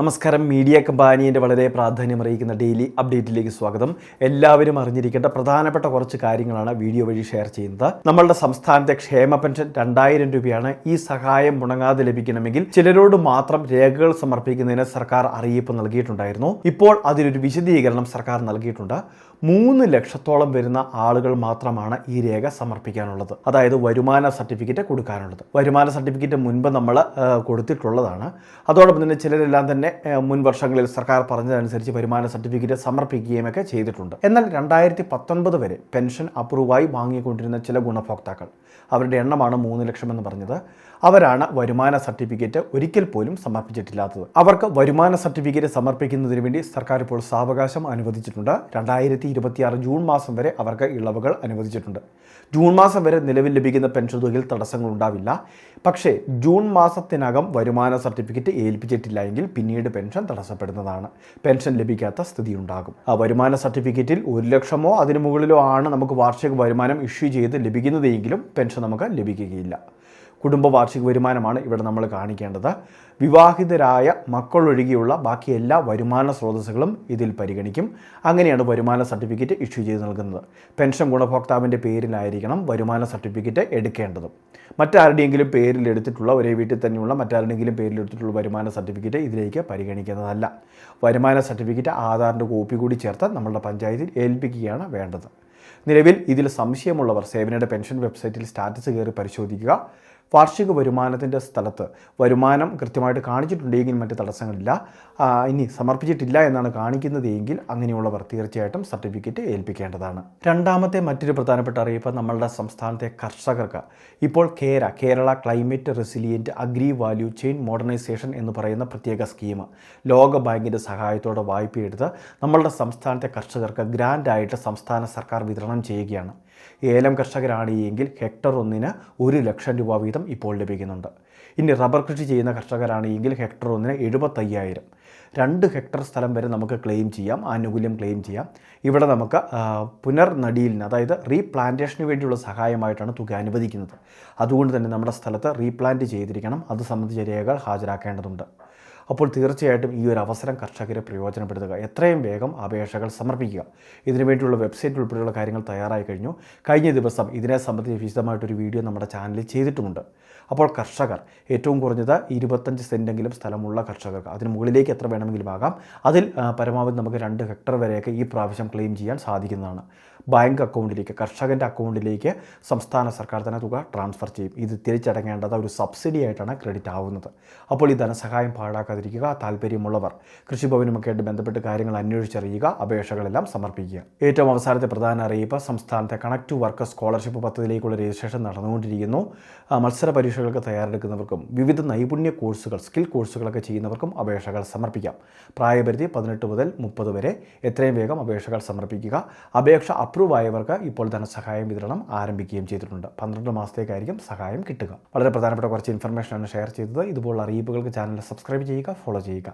നമസ്കാരം. മീഡിയ കമ്പാനിയുടെ വളരെ പ്രാധാന്യമറിയിക്കുന്ന ഡെയിലി അപ്ഡേറ്റിലേക്ക് സ്വാഗതം. എല്ലാവരും അറിഞ്ഞിരിക്കേണ്ട പ്രധാനപ്പെട്ട കുറച്ച് കാര്യങ്ങളാണ് വീഡിയോ വഴി ഷെയർ ചെയ്യുന്നത്. നമ്മളുടെ സംസ്ഥാനത്തെ ക്ഷേമ പെൻഷൻ രണ്ടായിരം രൂപയാണ് ഈ സഹായം മുടങ്ങാതെ ലഭിക്കണമെങ്കിൽ ചിലരോട് മാത്രം രേഖകൾ സമർപ്പിക്കുന്നതിന് സർക്കാർ അറിയിപ്പ് നൽകിയിട്ടുണ്ടായിരുന്നു. ഇപ്പോൾ അതിനൊരു വിശദീകരണം സർക്കാർ നൽകിയിട്ടുണ്ട്. മൂന്ന് ലക്ഷത്തോളം വരുന്ന ആളുകൾ മാത്രമാണ് ഈ രേഖ സമർപ്പിക്കാനുള്ളത്. അതായത് വരുമാന സർട്ടിഫിക്കറ്റ് കൊടുക്കാനുള്ളത്. വരുമാന സർട്ടിഫിക്കറ്റ് മുൻപ് നമ്മൾ കൊടുത്തിട്ടുള്ളതാണ്. അതോടൊപ്പം തന്നെ ചിലരെല്ലാം തന്നെ മുൻ വർഷങ്ങളിൽ സർക്കാർ പറഞ്ഞതനുസരിച്ച് വരുമാന സർട്ടിഫിക്കറ്റ് സമർപ്പിക്കുകയും ഒക്കെ ചെയ്തിട്ടുണ്ട്. എന്നാൽ രണ്ടായിരത്തി പത്തൊൻപത് വരെ പെൻഷൻ അപ്രൂവായി വാങ്ങിക്കൊണ്ടിരുന്ന ചില ഗുണഭോക്താക്കൾ അവരുടെ എണ്ണമാണ് മൂന്ന് ലക്ഷം എന്ന് പറഞ്ഞത്. അവരാണ് വരുമാന സർട്ടിഫിക്കറ്റ് ഒരിക്കൽ പോലും സമർപ്പിച്ചിട്ടില്ലാത്തത്. അവർക്ക് വരുമാന സർട്ടിഫിക്കറ്റ് സമർപ്പിക്കുന്നതിന് വേണ്ടി സർക്കാർ ഇപ്പോൾ സാവകാശം അനുവദിച്ചിട്ടുണ്ട്. രണ്ടായിരത്തി ഇരുപത്തിയാറ് ജൂൺ മാസം വരെ അവർക്ക് ഇളവുകൾ അനുവദിച്ചിട്ടുണ്ട്. ജൂൺ മാസം വരെ നിലവിൽ ലഭിക്കുന്ന പെൻഷൻ തുകയിൽ തടസ്സങ്ങൾ ഉണ്ടാവില്ല. പക്ഷേ ജൂൺ മാസത്തിനകം വരുമാന സർട്ടിഫിക്കറ്റ് ഏൽപ്പിച്ചിട്ടില്ല എങ്കിൽ പിന്നീട് പെൻഷൻ തടസ്സപ്പെടുന്നതാണ്. പെൻഷൻ ലഭിക്കാത്ത സ്ഥിതി ഉണ്ടാകും ആ വരുമാന സർട്ടിഫിക്കറ്റിൽ ഒരു ലക്ഷമോ അതിനു മുകളിലോ ആണ് നമുക്ക് വാർഷിക വരുമാനം ഇഷ്യൂ ചെയ്ത് ലഭിക്കുന്നതെങ്കിലും പെൻഷൻ നമുക്ക് ലഭിക്കുകയില്ല. കുടുംബ വാർഷിക വരുമാനമാണ് ഇവിടെ നമ്മൾ കാണിക്കേണ്ടത്. വിവാഹിതരായ മക്കളൊഴികെയുള്ള ബാക്കി എല്ലാ വരുമാന സ്രോതസ്സുകളും ഇതിൽ പരിഗണിക്കും. അങ്ങനെയാണ് വരുമാന സർട്ടിഫിക്കറ്റ് ഇഷ്യൂ ചെയ്ത് നൽകുന്നത്. പെൻഷൻ ഗുണഭോക്താവിന്റെ പേരിലായിരിക്കണം വരുമാന സർട്ടിഫിക്കറ്റ് എടുക്കേണ്ടത്. മറ്റാരുടെയെങ്കിലും പേരിൽ എടുത്തിട്ടുള്ള ഒരേ വീട്ടിൽ തന്നെയുള്ള മറ്റാരുടെയെങ്കിലും പേരിൽ എടുത്തിട്ടുള്ള വരുമാന സർട്ടിഫിക്കറ്റ് ഇതിലേക്ക് പരിഗണിക്കുന്നതല്ല. വരുമാന സർട്ടിഫിക്കറ്റ് ആധാറിന്റെ കോപ്പി കൂടി ചേർത്ത് നമ്മളുടെ പഞ്ചായത്തിൽ ഏൽപ്പിക്കുകയാണ് വേണ്ടത്. നിലവിൽ ഇതിൽ സംശയമുള്ളവർ സേവനയുടെ പെൻഷൻ വെബ്സൈറ്റിൽ സ്റ്റാറ്റസ് കയറി പരിശോധിക്കുക. വാർഷിക വരുമാനത്തിന്റെ സ്ഥലത്ത് വരുമാനം കൃത്യമായിട്ട് കാണിച്ചിട്ടുണ്ടെങ്കിൽ മറ്റ് തടസ്സങ്ങളില്ല. ഇനി സമർപ്പിച്ചിട്ടില്ല എന്നാണ് കാണിക്കുന്നത് എങ്കിൽ അങ്ങനെയുള്ളവർ തീർച്ചയായിട്ടും സർട്ടിഫിക്കറ്റ് ഏൽപ്പിക്കേണ്ടതാണ്. രണ്ടാമത്തെ മറ്റൊരു പ്രധാനപ്പെട്ട അറിയിപ്പ് നമ്മളുടെ സംസ്ഥാനത്തെ കർഷകർക്ക്. ഇപ്പോൾ കേര Kerala climate resilient agri value chain modernisation എന്ന് പറയുന്ന പ്രത്യേക സ്കീം ലോക ബാങ്കിന്റെ സഹായത്തോടെ വായ്പയെടുത്ത് നമ്മളുടെ സംസ്ഥാനത്തെ കർഷകർക്ക് ഗ്രാൻഡായിട്ട് സംസ്ഥാന സർക്കാർ വിതരണം ചെയ്യുകയാണ്. ഏലം കർഷകരാണ് എങ്കിൽ ഹെക്ടർ ഒന്നിന് ഒരു ലക്ഷം രൂപ വീതം ഇപ്പോൾ ലഭിക്കുന്നുണ്ട്. ഇനി റബ്ബർ കൃഷി ചെയ്യുന്ന കർഷകരാണ് എങ്കിൽ ഹെക്ടർ ഒന്നിന് എഴുപത്തയ്യായിരം. രണ്ട് ഹെക്ടർ സ്ഥലം വരെ നമുക്ക് ക്ലെയിം ചെയ്യാം ആനുകൂല്യം ക്ലെയിം ചെയ്യാം. ഇവിടെ നമുക്ക് പുനർനടിയിലിന് അതായത് റീപ്ലാന്റേഷന് വേണ്ടിയുള്ള സഹായമായിട്ടാണ് തുക അനുവദിക്കുന്നത്. അതുകൊണ്ട് തന്നെ നമ്മുടെ സ്ഥലത്ത് റീപ്ലാന്റ് ചെയ്തിരിക്കണം. അത് സംബന്ധിച്ച രേഖകൾ ഹാജരാക്കേണ്ടതുണ്ട്. അപ്പോൾ തീർച്ചയായിട്ടും ഈ ഒരു അവസരം കർഷകരെ പ്രയോജനപ്പെടുത്തുക. എത്രയും വേഗം അപേക്ഷകൾ സമർപ്പിക്കുക. ഇതിനുവേണ്ടിയുള്ള വെബ്സൈറ്റ് ഉൾപ്പെടെയുള്ള കാര്യങ്ങൾ തയ്യാറായി കഴിഞ്ഞു. കഴിഞ്ഞ ദിവസം ഇതിനെ സംബന്ധിച്ച് വിശദമായിട്ടൊരു വീഡിയോ നമ്മുടെ ചാനലിൽ ചെയ്തിട്ടുമുണ്ട്. അപ്പോൾ കർഷകർ ഏറ്റവും കുറഞ്ഞത് ഇരുപത്തഞ്ച് സെന്റെങ്കിലും സ്ഥലമുള്ള കർഷകർക്ക് അതിന് മുകളിലേക്ക് എത്ര വേണമെങ്കിലും ആകാം അതിൽ പരമാവധി നമുക്ക് രണ്ട് ഹെക്ടർ വരെയൊക്കെ ഈ പ്രാവശ്യം ക്ലെയിം ചെയ്യാൻ സാധിക്കുന്നതാണ്. ബാങ്ക് അക്കൗണ്ടിലേക്ക് കർഷകന്റെ അക്കൗണ്ടിലേക്ക് സംസ്ഥാന സർക്കാർ തന്നെ തുക ട്രാൻസ്ഫർ ചെയ്യും. ഇത് തിരിച്ചടങ്ങേണ്ടത് ഒരു സബ്സിഡി ആയിട്ടാണ് ക്രെഡിറ്റ് ആവുന്നത്. അപ്പോൾ ഈ ധനസഹായം പാഴാക്കാതിരിക്കുക താല്പര്യമുള്ളവർ കൃഷിഭവനുമൊക്കെ ആയിട്ട് ബന്ധപ്പെട്ട് കാര്യങ്ങൾ അന്വേഷിച്ചറിയുക അപേക്ഷകളെല്ലാം സമർപ്പിക്കുക. ഏറ്റവും അവസാനത്തെ പ്രധാന അറിയിപ്പ് സംസ്ഥാനത്തെ കണക്ട് വർക്ക് സ്കോളർഷിപ്പ് പദ്ധതിയിലേക്കുള്ള രജിസ്ട്രേഷൻ നടന്നുകൊണ്ടിരിക്കുന്നു. മത്സര പരീക്ഷകൾക്ക് തയ്യാറെടുക്കുന്നവർക്കും വിവിധ നൈപുണ്യ കോഴ്സുകൾ സ്കിൽ കോഴ്സുകളൊക്കെ ചെയ്യുന്നവർക്കും അപേക്ഷകൾ സമർപ്പിക്കാം. പ്രായപരിധി പതിനെട്ട് മുതൽ മുപ്പത് വരെ. എത്രയും വേഗം അപേക്ഷകൾ സമർപ്പിക്കുക. അപേക്ഷ അപ്രൂവ് ആയവർക്ക് ഇപ്പോൾ ധനസഹായം വിതരണം ആരംഭിക്കുകയും ചെയ്തിട്ടുണ്ട്. പന്ത്രണ്ട് മാസത്തേക്കായിരിക്കും സഹായം കിട്ടുക. വളരെ പ്രധാനപ്പെട്ട കുറച്ച് ഇൻഫർമേഷനാണ് ഷെയർ ചെയ്തത്. ഇതുപോലുള്ള അറിയിപ്പുകൾക്ക് ചാനൽ സബ്സ്ക്രൈബ് ചെയ്യുക ഫോളോ ചെയ്യുക.